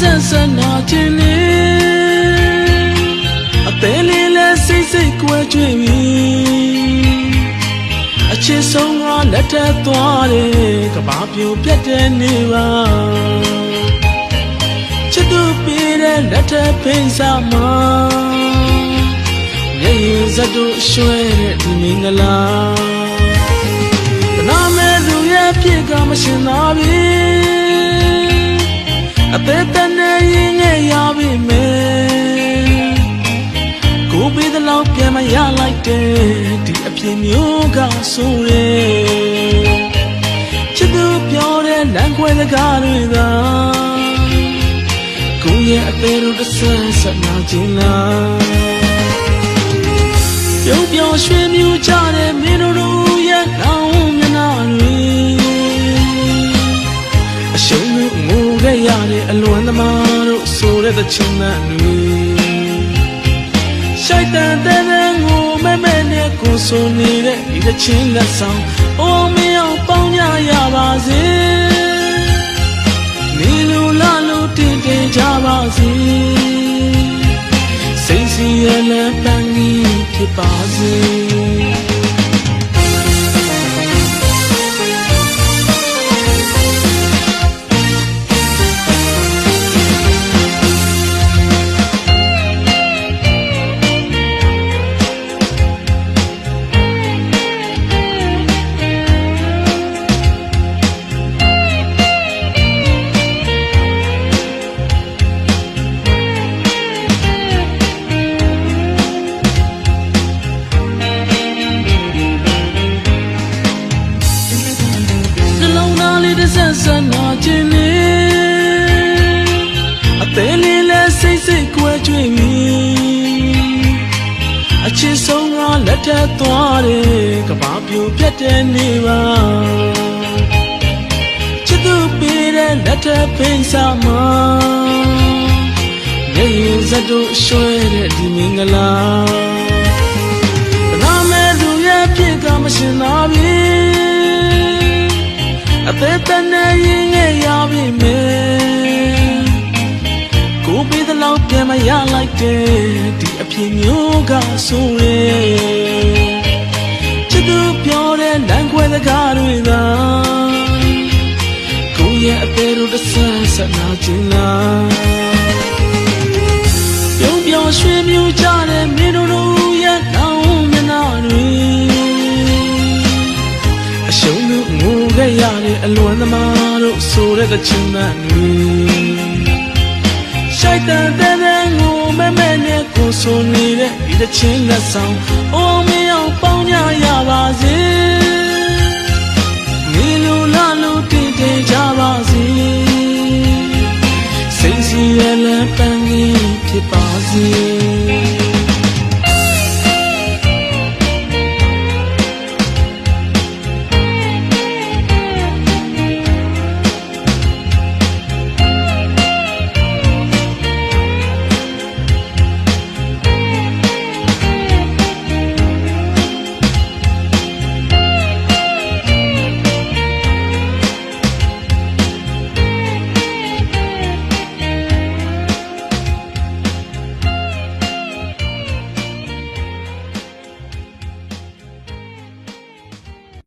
ခြင်းနေအသေးလေးလဲစိတ်စိတ်ကွယ်ကျွေးပြီအချစ်ဆုံးကလက်ထက်သွားတယ်ကဘာပြိုပြတ်တဲ့နေပါချစ်သူပေးတဲ့လက်ထက်ဖိန်စာမှာမျက်ရည်စက်တို့ရွှဲတဲ့ဒီမင်္ဂလာဘနာမဲသူရဲ့ဖြစ်ကမရှင်သာပြီ ရင်ငယ်ရပြီမဲကိုပေးတဲ့လောက်ပြန်မရလိုက်တဲ့ဒီအဖြစ်မျိုးကဆိုရဲချစ်သူပြောတဲ့လမ်းခွဲစကားတွေသာကိုရဲ့အသေးတို့တစ်ဆက်ဆက်နာခြင်းလားပြုံးပြောင်းရွှင် အရှုံးလို့ငိုခဲ့ရတဲ့အလွန်သမားတို့ဆိုတဲ့သချင်းသံတွေရှိုက်တန်တဲ့တဲ့ငိုမဲမဲနဲ့ကိုဆိုနေတဲ့ဒီသချင်းလက်ဆောင်အိုးမင်းအောင်ပေါင်းကြရပါစေနေလူလာလူတင်တင်ကြပါစေစိတ်စီရလန်းပန်းကြီးဖြစ်ပါစေ ချစ်ဆုံးကလက်ထက်သွားတယ်ကဘာပြိုပြတ်တဲ့နေပါချစ်သူပေးတဲ့လက်ထက်ဖိန်စာမှာနေရင်ဇတ်တို့ရွှဲတဲ့ဒီမင်္ဂလာနာမဲသူရဲ့ဖြစ်ကမရှင်သာပြီအသက်တန်နေရင်ငယ်ရပြီမေကိုပေးတဲ့လောက်ပြန်မရလိုက်တဲ့ ဒီအဖြစ်မျိုးကဆိုရဲချစ်သူပြောတဲ့လမ်းခွဲစကားတွေသာကိုရဲ့အသေးတို့တစ်ဆက်ဆက်နာခြင်းလားပြုံးပြောင်းရွှင်မြူကြတဲ့မင်းတို့ရဲ့နောင်မျက်နှာတွေအရှုံးလို့ငိုခဲ့ရတဲ့အလွန်သမားတို့ဆိုတဲ့ကချင်သံတွေရှိုက်တန်တဲ့တဲ့ငို မဲမဲနဲ့ကိုဆိုနေတဲ့ဒီတချင်းလက်ဆောင်အိုးမင်းအောင်ပေါင်းကြရပါစေနေလိုလာလို့တည်တည်ကြပါစေစိတ်စီရလန်းပန်းကြီးဖြစ်ပါစေ